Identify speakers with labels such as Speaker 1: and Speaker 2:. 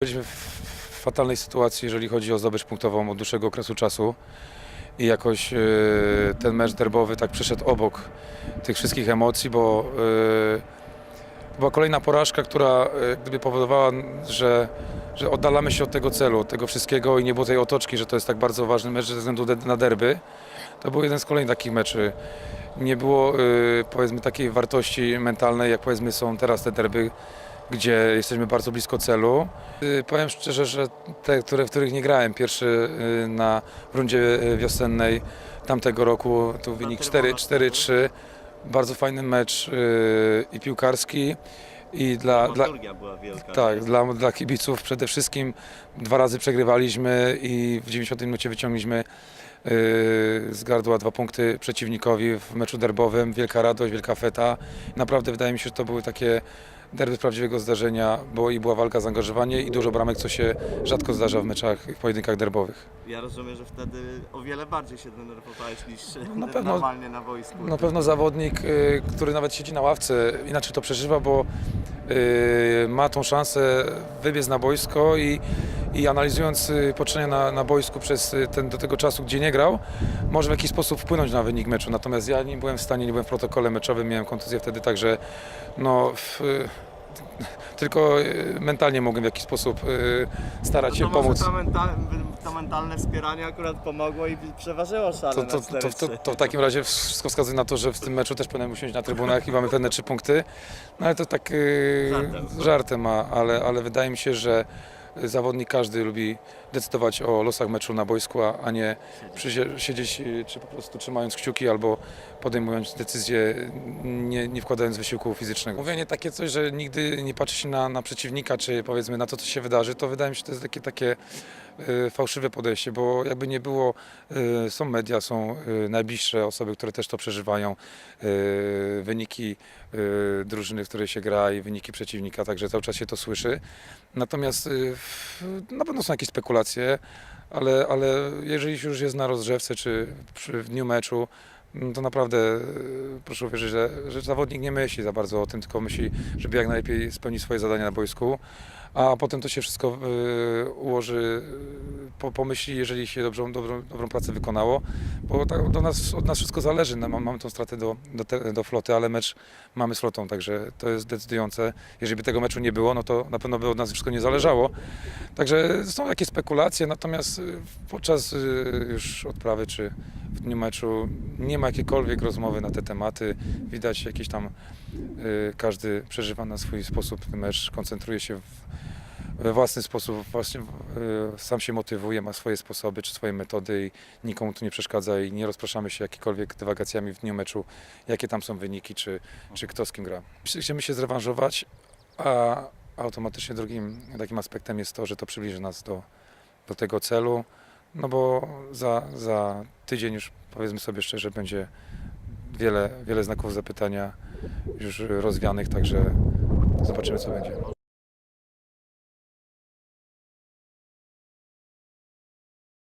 Speaker 1: Byliśmy w fatalnej sytuacji, jeżeli chodzi o zdobycz punktową od dłuższego okresu czasu i jakoś e, ten mecz derbowy tak przeszedł obok tych wszystkich emocji, bo e, była kolejna porażka, która e, gdyby powodowała, że, że oddalamy się od tego celu, od tego wszystkiego i nie było tej otoczki, że to jest tak bardzo ważny mecz ze względu na derby. To był jeden z kolejnych takich meczy. Nie było powiedzmy takiej wartości mentalnej, jak powiedzmy są teraz te derby, gdzie jesteśmy bardzo blisko celu. Y, Powiem szczerze, że te, które, w których nie grałem, pierwszy y, na rundzie y, wiosennej tamtego roku, tu wynik 4 4-3. Bardzo fajny mecz i piłkarski i dla, dla,
Speaker 2: wielka.
Speaker 1: tak, dla, dla kibiców przede wszystkim dwa razy przegrywaliśmy i w 90 minucie wyciągliśmy yy, z gardła dwa punkty przeciwnikowi w meczu derbowym. Wielka radość, wielka feta. Naprawdę wydaje mi się, że to były takie derby prawdziwego zdarzenia, bo i była walka, zaangażowanie i dużo bramek, co się rzadko zdarza w meczach, w pojedynkach derbowych.
Speaker 2: Ja rozumiem, że wtedy o wiele bardziej się denerwowałeś niż
Speaker 1: Na pewno-
Speaker 2: normalnie na boisku.
Speaker 1: Na pewno zawodnik, y, który nawet siedzi na ławce, inaczej to przeżywa, bo y, ma tą szansę wybiec na boisko i, i analizując y, poczynienia na, na boisku przez y, ten, do tego czasu, gdzie nie grał, może w jakiś sposób wpłynąć na wynik meczu. Natomiast ja nie byłem w stanie, nie byłem w protokole meczowym, miałem kontuzję wtedy, także no, w, y, tylko mentalnie mogłem w jakiś sposób starać się
Speaker 2: No to
Speaker 1: pomóc.
Speaker 2: To, mental, mentalne wspieranie akurat pomogło i przeważyło szale
Speaker 1: To, to, to, to,
Speaker 2: 4-3.
Speaker 1: to w takim razie wszystko wskazuje na to, że w tym meczu też powinienem usiąść na trybunach i mamy pewne trzy punkty. No ale to tak
Speaker 2: Żartem.
Speaker 1: żartem ma, ale, ale wydaje mi się, że zawodnik każdy lubi decydować o losach meczu na boisku, a nie siedzieć yy, czy po prostu trzymając kciuki albo podejmując decyzje, nie, nie wkładając wysiłku fizycznego. Mówienie takie coś, że nigdy nie patrzy się na, na przeciwnika, czy powiedzmy na to, co się wydarzy, to wydaje mi się, że to jest takie, takie y, fałszywe podejście, bo jakby nie było, y, są media, są y, najbliższe osoby, które też to przeżywają, y, wyniki y, drużyny, w której się gra i wyniki przeciwnika, także cały czas się to słyszy. Natomiast y, na pewno są jakieś spekulacje, ale, ale jeżeli już jest na rozgrzewce czy w dniu meczu, mm, to naprawdę y, proszę uwierzyć, że, że zawodnik nie myśli za bardzo o tym, tylko myśli, żeby jak najlepiej spełnić swoje zadania na boisku, a potem to się wszystko y, ułoży y, po, po myśli, jeżeli się dobrą, dobrą, dobrą pracę wykonało, bo tak, do nas, od nas wszystko zależy, no, mam- mamy tą stratę do, do, te, do floty, ale mecz mamy z flotą, także to jest decydujące. Jeżeli by tego meczu nie było, no to na pewno by od nas wszystko nie zależało. Także są jakieś spekulacje, natomiast y, podczas już odprawy czy w dniu meczu nie ma jakiejkolwiek rozmowy na te tematy. Widać jakieś tam y, każdy przeżywa na swój sposób mecz, koncentruje się we własny sposób, właśnie y, sam się motywuje, ma swoje sposoby czy swoje metody i nikomu tu nie przeszkadza i nie rozpraszamy się jakikolwiek dywagacjami w dniu meczu, jakie tam są wyniki, czy, czy kto z kim gra. Chcemy się zrewanżować, a automatycznie drugim takim aspektem jest to, że to przybliży nas do, do tego celu, no bo za, za tydzień już powiedzmy sobie szczerze będzie wiele, wiele znaków zapytania już rozwianych, także zobaczymy co będzie.